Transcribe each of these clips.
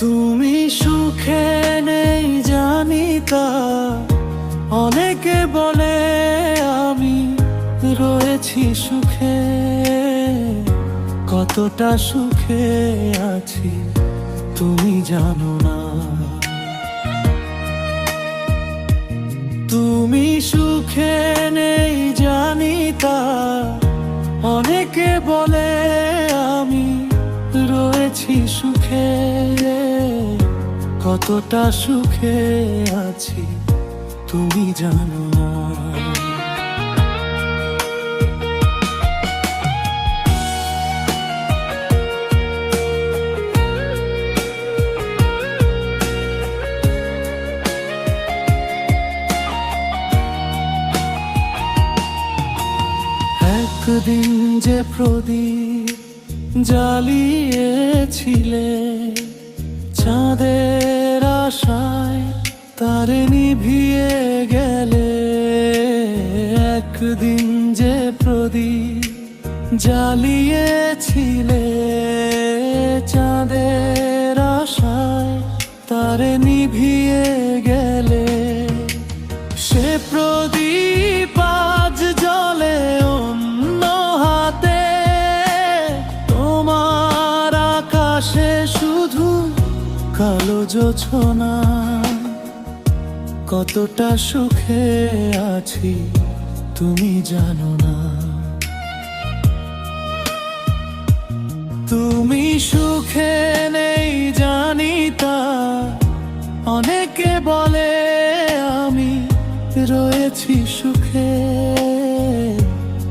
তুমি সুখে নেই জানি তা। অনেকে বলে আমি রয়েছি সুখে। কতটা সুখে আছি তুমি জানো না। তুমি সুখে নেই জানি তা। অনেকে বলে আমি রয়েছি সুখে। কতটা সুখে আছি তুমি জানো না। একদিন যে প্রদীপ জ্বালিয়েছিলে চাঁদের আশায় তার নিভিয়ে গেলে একদিন যে প্রদীপ জ্বালিয়েছিলে চাঁদের আশায় তার নিভিয়ে গেলে সে প্রদীপ আজ জলে অন্য হাতে, তোমার আকাশে শুধু কালো জোছনা কতটা সুখে আছি তুমি জানো না। তুমি সুখে নেই জানি তা, অনেকে বলে আমি রয়েছি সুখে।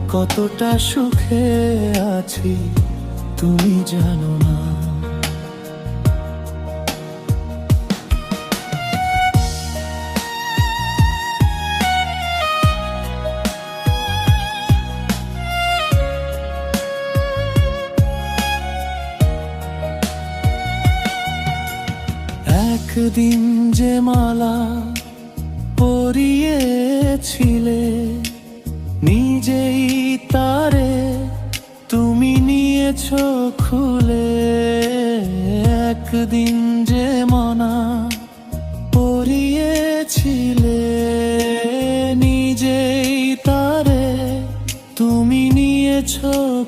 কতটা সুখে আছি তুমি জানো না। একদিন যে মালা পরিয়েছিলে, নিজেই তারে তুমি নিয়েছ খুলে। একদিন যে মনা পরিয়েছিলে, নিজেই তারে তুমি নিয়েছ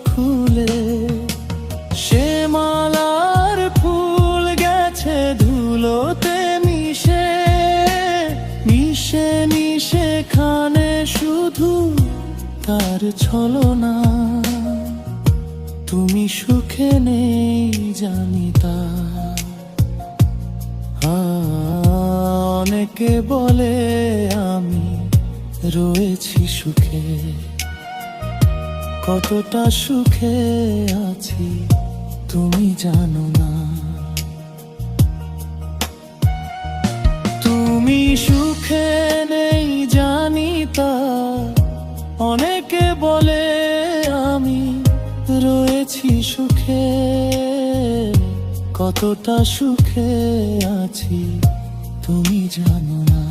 খুলে। ধুলোতে মিশে মিশে মিশে খানে শুধু তার ছলনা। তুমি সুখে নেই জানি তা। অনেকে বলে আমি রয়েছি সুখে। কতটা সুখে আছি তুমি জানো না। তুমি সুখে নেই জানি তা, অনেকে বলে আমি রয়েছি সুখে, কতটা সুখে আছি তুমি জানো না।